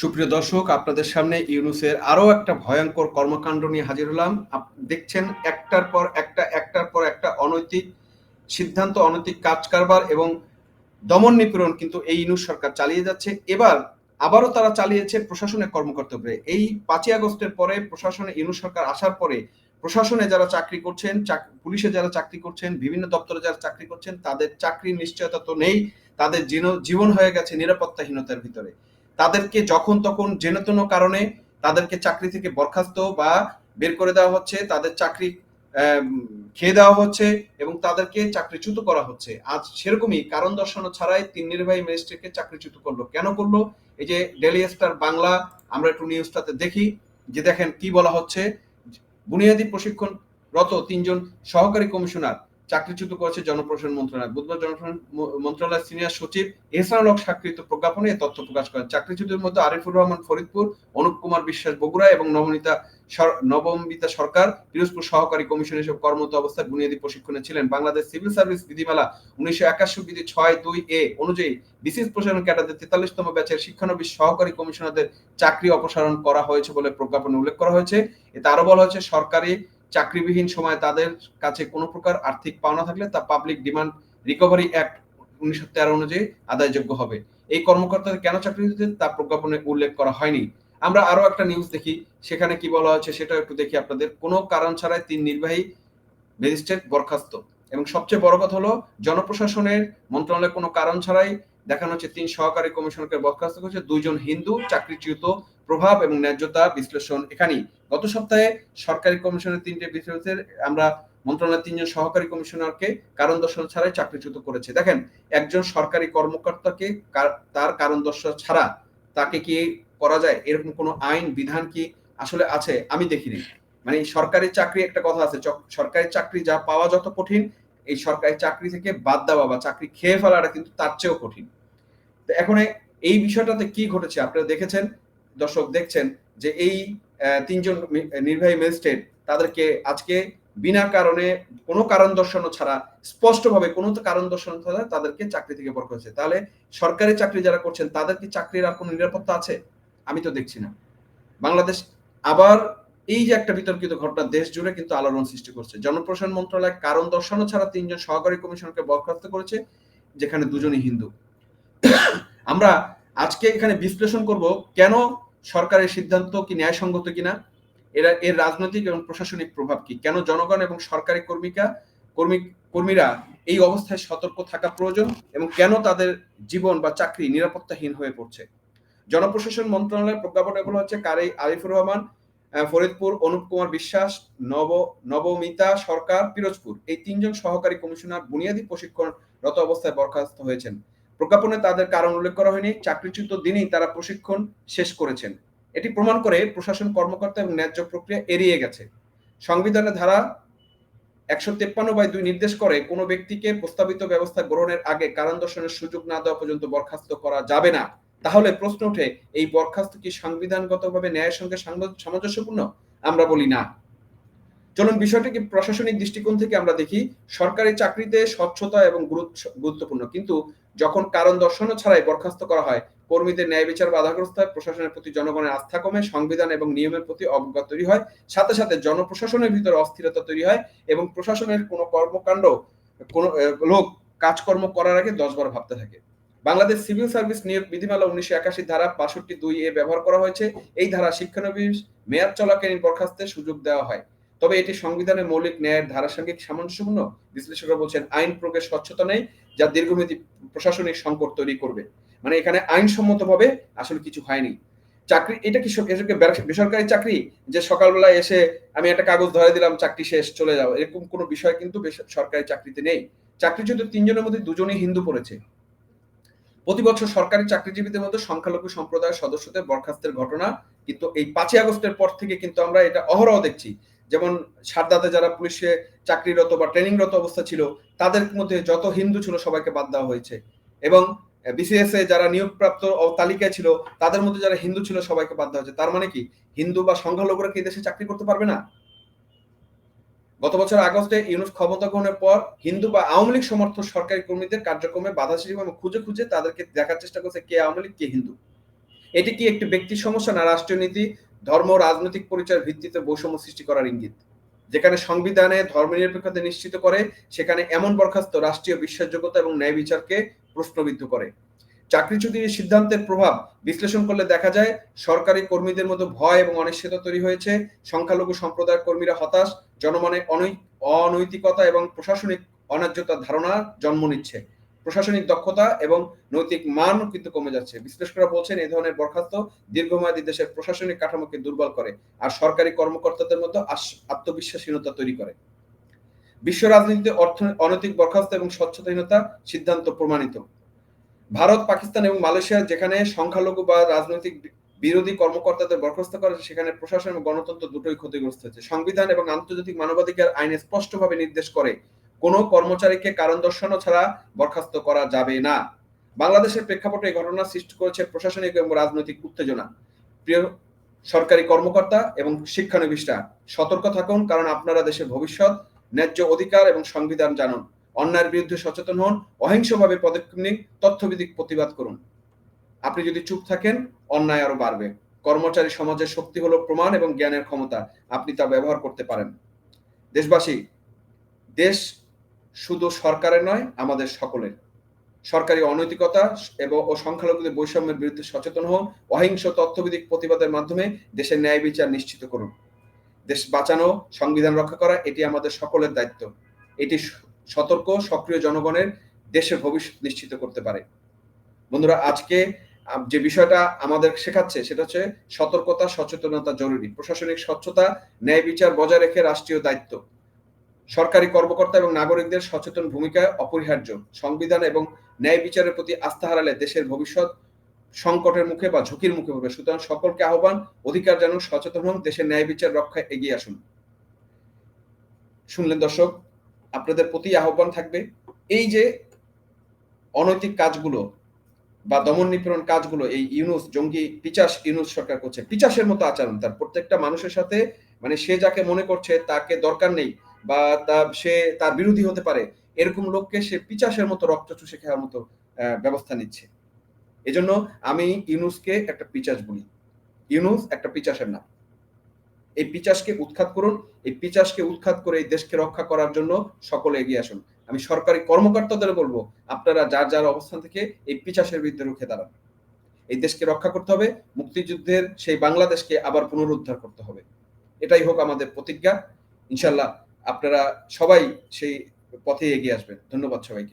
সুপ্রিয় দর্শক, আপনাদের সামনে ইউনুসের আরও একটা ভয়ঙ্কর কর্মকাণ্ড নিয়ে হাজির হলাম। দেখছেন, একটার পর একটা, একটার পর একটা অনৈতিক সিদ্ধান্ত, অনৈতিক কাজ কারবার এবং দমন নিপীড়ন কিন্তু এই ইউনুস সরকার চালিয়ে যাচ্ছে। এবার আবারও তারা চালিয়েছে প্রশাসনের কর্মকর্তাদের এই পাঁচই আগস্টের পরে প্রশাসনে, ইউনুস সরকার আসার পরে প্রশাসনে যারা চাকরি করছেন পুলিশে যারা চাকরি করছেন, বিভিন্ন দপ্তরে যারা চাকরি করছেন, তাদের চাকরির নিশ্চয়তা তো নেই, তাদের জীবন হয়ে গেছে নিরাপত্তাহীনতার ভিতরে। তাদেরকে যখন তখন যেন তেন কারণে তাদেরকে চাকরি থেকে বরখাস্ত বা বের করে দেওয়া হচ্ছে, তাদের চাকরি খেয়ে দেওয়া হচ্ছে এবং তাদেরকে চাকরিচ্যুত করা হচ্ছে। আজ সেরকমই কারণ দর্শানো ছাড়াই তিন নির্বাহী ম্যাজিস্ট্রেটকে চাকরিচ্যুত করল। কেন করল? এই যে ডেলি স্টার বাংলা, আমরা একটু নিউজটাতে দেখি যে দেখেন কি বলা হচ্ছে। বুনিয়াদী প্রশিক্ষণরত তিনজন সহকারী কমিশনার চাকরিচ্যুত করেছে জনপ্রশাসন মন্ত্রণালয়। বুধবার জনপ্রশাসন মন্ত্রণালয়ের সিনিয়র সচিব এহসানুল হক স্বাক্ষরিত প্রজ্ঞাপনে এ তথ্য প্রকাশ করেন। চাকরিচ্যুতের মধ্যে আরিফুর রহমান ফরিদপুর, অনুপ কুমার বিশ্বাস বগুড়া এবং নবনীতা নবমিতা সরকার পিরোজপুর সহকারী কমিশন হিসেবে কর্মরত অবস্থায় বুনিয়াদী প্রশিক্ষণে ছিলেন। বাংলাদেশ সিভিল সার্ভিস বিধিমালা উনিশশো একাশি বিধি ছয় দুই এ অনুযায়ী বিসিএস প্রশাসন ক্যাডারদের তেতাল্লিশতম ব্যাচের শিক্ষানবিশ সহকারী কমিশনারদের চাকরি অপসারণ করা হয়েছে বলে প্রজ্ঞাপনে উল্লেখ করা হয়েছে। এতে আরও বলা হয়েছে, সরকারি চাকরিবিহীন সময় তাদের কাছে কোনো প্রকার আর্থিক পাওনা থাকলে তা পাবলিক ডিমান্ড রিকভারি অ্যাক্ট উনিশশো তেরো অনুযায়ী আদায়যোগ্য হবে। এই কর্মকর্তাদের কেন চাকরি দিতে তা প্রজ্ঞাপনে উল্লেখ করা হয়নি। আমরা আরও একটা নিউজ দেখি, সেখানে কি বলা হয়েছে সেটা একটু দেখি আপনাদের। কোনো কারণ ছাড়াই তিন নির্বাহী ম্যাজিস্ট্রেট বরখাস্ত। এবং সবচেয়ে বড় কথা হলো, জনপ্রশাসনের মন্ত্রণালয় কোনো কারণ ছাড়াই দেখানো হচ্ছে তিন সহকারী কমিশনকে বরখাস্ত করেছে। দুইজন হিন্দু চাকরিচ্যুত প্রভাব এবং ন্যায্যতা বিশ্লেষণ এখানেই। গত সপ্তাহে সরকারি কমিশনের তিনটে বিষয়ের আমরা মন্ত্রণালয়ের তিনজন সহকারী কমিশনারকে কারণ দর্শন ছাড়াই চাকরিচ্যুত করেছে। দেখেন, একজন সরকারি কর্মকর্তাকে তার কারণ দর্শন ছাড়া তাকে কি করা যায়? এরকম কোনো আইন, বিধান কি আসলে আছে? আমি দেখিনি। মানে সরকারি চাকরি একটা কথা আছে সরকারি চাকরি যা পাওয়া যত কঠিন, এই সরকারি চাকরি থেকে বাদ দেওয়া বা চাকরি খেয়ে ফেলাটা কিন্তু তার চেয়েও কঠিন। এখন এই বিষয়টাতে কি ঘটেছে? আপনারা দেখেছেন দর্শক দেখছেন যে এই তিনজন নির্বাহী ম্যাজিস্ট্রেট তাদেরকে আজকে বিনা কারণে, কোনো কারণ দর্শানো ছাড়া, স্পষ্টভাবে কোনো কারণ দর্শানো ছাড়া তাদেরকে চাকরি থেকে বর করেছে। তাহলে সরকারি চাকরি যারা করছেন, তাদের কি চাকরির আর কোনো নিরাপত্তা আছে? আমি তো দেখছি না। বাংলাদেশ আবার এই যে একটা বিতর্কিত ঘটনা, দেশ জুড়ে কিন্তু আলোড়ন সৃষ্টি করছে। জনপ্রশাসন মন্ত্রণালয় কারণ দর্শানো ছাড়া তিনজন সহকারী কমিশনকে বরখাস্ত করেছে, যেখানে দুজনই হিন্দু। আমরা আজকে এখানে বিশ্লেষণ করব কেন সরকারের সিদ্ধান্ত কি ন্যায়সঙ্গত কিনা, এরা, এর রাজনৈতিক এবং প্রশাসনিক প্রভাব কি, কেন জনগণ এবং সরকারি কর্মিকা, কর্মী, কর্মীরা এই অবস্থায় সতর্ক থাকা প্রয়োজন এবং কেন তাদের জীবন বা চাকরি নিরাপত্তাহীন হয়ে পড়ছে? জনপ্রশাসন মন্ত্রণালয়ের প্রজ্ঞাপনে বলা হচ্ছে কারে আরিফুর রহমান ফরিদপুর, অনুপ কুমার বিশ্বাস, নব, নবমিতা সরকার, পিরোজপুর। এই তিনজন সহকারী কমিশনার বুনিয়াদী প্রশিক্ষণরত অবস্থায় বরখাস্ত হয়েছেন। প্রজ্ঞাপনে তাদের কারণ উল্লেখ করা হয়নি, চাকরিচ্যুত দিনেই তারা প্রশিক্ষণ শেষ করেছেন। এটি প্রমাণ করে প্রশাসন কর্মকর্তা এবং ন্যায্য প্রক্রিয়া এড়িয়ে গেছে। সংবিধানের ধারা একশো তেপ্পান্ন বাই দুই নির্দেশ করে কোনো ব্যক্তিকে প্রস্তাবিত ব্যবস্থা গ্রহণের আগে কারণ দর্শনের সুযোগ না দেওয়া পর্যন্ত বরখাস্ত করা যাবে না। তাহলে প্রশ্ন ওঠে, এই বরখাস্ত কি সাংবিধানগতভাবে ন্যায়ের সঙ্গে সামঞ্জস্যপূর্ণ? আমরা বলি না। চলুন বিষয়টিকে প্রশাসনিক দৃষ্টিকোণ থেকে আমরা দেখি। সরকারি চাকরিতে স্বচ্ছতা এবং গুরুত্বপূর্ণ। কিন্তু যখন কারণ দর্শানো ছাড়াই বরখাস্ত করা হয়, কর্মীদের ন্যায় বিচার বাধাগ্রস্ত হয়, প্রশাসনের প্রতি জনগণের আস্থা কমে, সংবিধান এবং নিয়মের প্রতি অবজ্ঞা তৈরি হয়, সাথে সাথে জনপ্রশাসনের ভিতরে অস্থিরতা তৈরি হয় এবং প্রশাসনের কোনো কর্মকাণ্ড, কোনো লোক কাজকর্ম করার আগে দশবার ভাবতে থাকে। বাংলাদেশ সিভিল সার্ভিস নিয়োগ বিধিমালা উনিশশো একাশি ধারা বাষট্টি দুই এ ব্যবহার করা হয়েছে। এই ধারা শিক্ষানবিশ মেয়াদ চলাকালীন বরখাস্তের সুযোগ দেওয়া হয়। তবে এটি সংবিধানের মৌলিক ন্যায়ের ধারাসাঙ্গিক সামঞ্জস্যপূর্ণ। বিশ্লেষকরা বলছেন, আইন প্রয়োগের স্বচ্ছতা নেই। যা দীর্ঘমেয়াদী প্রশাসনিক সংকট তৈরি করবে। মানে এখানে আইনসম্মতভাবে আসলে কিছু হয়নি। চাকরি, এটা কি বেসরকারি চাকরি? যে সকালবেলায় এসে আমি একটা কাগজ ধরে দিলাম, চাকরি শেষ, চলে যাও। এরকম কোনো বিষয় কিন্তু সরকারি চাকরিতে নেই। চাকরি চাকরিচ্যুত তিনজনের মধ্যে দুজনেই হিন্দু পড়েছে। প্রতি বছর সরকারি চাকরিজীবীদের মধ্যে সংখ্যালঘু সম্প্রদায়ের সদস্যদের বরখাস্তের ঘটনা কিন্তু এই পাঁচই আগস্টের পর থেকে কিন্তু আমরা এটা অহরহ দেখছি। যেমন সারদাতে যারা পুলিশে চাকরিরত বা ট্রেনিংরত অবস্থা ছিল, তাদের মধ্যে যত হিন্দু ছিল সবাইকে বাদ দেওয়া হয়েছে। এবং বিসিএস এ যারা নিয়োগপ্রাপ্ত তালিকায় ছিল, তাদের মধ্যে যারা হিন্দু ছিল সবাইকে বাদ দেওয়া হয়েছে। তার মানে কি? হিন্দু বা সংখ্যালঘুরা কি দেশে চাকরি করতে পারবে না? গত বছর আগস্টে ইউনুস ক্ষমতা গ্রহণের পর হিন্দু বা আওয়ামী লীগ সমর্থক সরকারি কর্মীদের কার্যক্রমে বাধা সৃষ্টি এবং খুঁজে খুঁজে তাদেরকে দেখার চেষ্টা করছে কে আওয়ামী লীগ, কে হিন্দু। এটি কি একটি ব্যক্তির সমস্যা না রাষ্ট্রীয় নীতি ধর্ম রাজনৈতিক পরিচয়ের ভিত্তিতে বৈষম্য সৃষ্টি করার ইঙ্গিত। যেখানে সংবিধানে ধর্মনিরপেক্ষতা নিশ্চিত করে, সেখানে এমন বরখাস্ত রাষ্ট্রীয় বিশ্বাসযোগ্যতা এবং ন্যায় বিচারকে প্রশ্নবিদ্ধ করে। চাকরিচ্যুতির সিদ্ধান্তের প্রভাব বিশ্লেষণ করলে দেখা যায়, সরকারি কর্মীদের মধ্যে ভয় এবং অনিশ্চয়তা তৈরি হয়েছে, সংখ্যালঘু সম্প্রদায়ের কর্মীরা হতাশ, জনমনে অনৈ- অনৈতিকতা এবং প্রশাসনিক অন্যায্যতার ধারণা জন্ম নিচ্ছে। প্রশাসনিক দক্ষতা এবং নৈতিক মান কিন্তু কমে যাচ্ছে। বিশ্লেষকরা বলছেন এই ধরনের বরখাস্ত দীর্ঘমেয়াদী দেশের প্রশাসনিক কাঠামোকে দুর্বল করে আর সরকারি কর্মকর্তাদের মধ্যে আত্মবিশ্বাসহীনতা তৈরি করে। বিশ্ব রাজনীতিতে অর্থ অনৈতিক বরখাস্ত এবং স্বচ্ছতাহীনতা সিদ্ধান্ত প্রমাণিত। ভারত, পাকিস্তান এবং মালয়েশিয়া যেখানে সংখ্যালঘু বা রাজনৈতিক বিরোধী কর্মকর্তাদের বরখাস্ত করে, সেখানে প্রশাসন এবং গণতন্ত্র দুটোই ক্ষতিগ্রস্ত হচ্ছে সংবিধান এবং আন্তর্জাতিক মানবাধিকার আইনে স্পষ্টভাবে নির্দেশ করে কোনো কর্মচারীকে কারণ দর্শানো ছাড়া বরখাস্ত করা যাবে না। বাংলাদেশের প্রেক্ষাপটে এই ঘটনা সৃষ্টি করেছে প্রশাসনিক এবং রাজনৈতিক উত্তেজনা। প্রিয় সরকারি কর্মকর্তা এবং শিক্ষানবিশরা, সতর্ক থাকুন, কারণ আপনারা দেশের ভবিষ্যৎ, ন্যায্য অধিকার এবং সংবিধান জানুন। অন্যায়ের বিরুদ্ধে সচেতন হন, অহিংসভাবে পদক্ষেপ নিন, তথ্যভিত্তিক প্রতিবাদ করুন। আপনি যদি চুপ থাকেন, অন্যায় আরও বাড়বে। কর্মচারী সমাজের শক্তি হলো প্রমাণ এবং জ্ঞানের ক্ষমতা। আপনি তা ব্যবহার করতে পারেন। দেশবাসী, দেশ শুধু সরকারের নয়, আমাদের সকলের। সরকারি অনৈতিকতা এবং ও সংখ্যালঘুদের বৈষম্যের বিরুদ্ধে সচেতন হন, অহিংস তথ্যভিত্তিক প্রতিবাদের মাধ্যমে দেশের ন্যায় বিচার নিশ্চিত করুন। দেশ বাঁচানো, সংবিধান রক্ষা করা, এটি আমাদের সকলের দায়িত্ব। এটি সতর্ক, সক্রিয় জনগণের দেশের ভবিষ্যৎ নিশ্চিত করতে পারে। বন্ধুরা, আজকে যে বিষয়টা আমাদের শেখাচ্ছে, সেটা হচ্ছে সতর্কতা, সচেতনতা জরুরি। প্রশাসনিক স্বচ্ছতা, ন্যায় বিচার বজায় রেখে রাষ্ট্রীয় দায়িত্ব। সরকারি কর্মকর্তা এবং নাগরিকদের সচেতন ভূমিকা অপরিহার্য। সংবিধান এবং ন্যায় বিচারের প্রতি আস্থা হারালে দেশের ভবিষ্যৎ সংকটের মুখে বা ঝুঁকির মুখে পড়বে। সুতরাং সকলকে আহ্বান, অধিকার জানুন, সচেতন হন, দেশের ন্যায় বিচার রক্ষায় এগিয়ে আসুন। শুনলেন দর্শক, আপনাদের প্রতি আহ্বান থাকবে, এই যে অনৈতিক কাজগুলো বা দমন নিপীড়ন কাজগুলো, এই ইউনুস, জঙ্গি পিচাস ইউনুস সরকার করছে, পিচাসের মতো আচরণ, তার প্রত্যেকটা মানুষের সাথে মানে সে যাকে মনে করছে তাকে দরকার নেই বা সে তার বিরোধী হতে পারে, এরকম লোককে সে পিচাসের মতো রক্ত চুষে খাওয়ার মতো ব্যবস্থা নিচ্ছে। এজন্য আমি ইউনুসকে একটা পিচাস বলি। ইউনুস একটা পিচাসের নাম। এই পিচাসকে উৎখাত করুন। এই পিচাসকে উৎখাত করে এই দেশকে রক্ষা করার জন্য সকলে এগিয়ে আসুন। আমি সরকারি কর্মকর্তাদের বলব, আপনারা যার যার অবস্থান থেকে এই পিচাসের বিরুদ্ধে রুখে দাঁড়ান। এই দেশকে রক্ষা করতে হবে, মুক্তিযুদ্ধের সেই বাংলাদেশকে আবার পুনরুদ্ধার করতে হবে। এটাই হোক আমাদের প্রতিজ্ঞা। ইনশাল্লাহ আপনারা সবাই সেই পথে এগিয়ে আসবেন। ধন্যবাদ সবাইকে।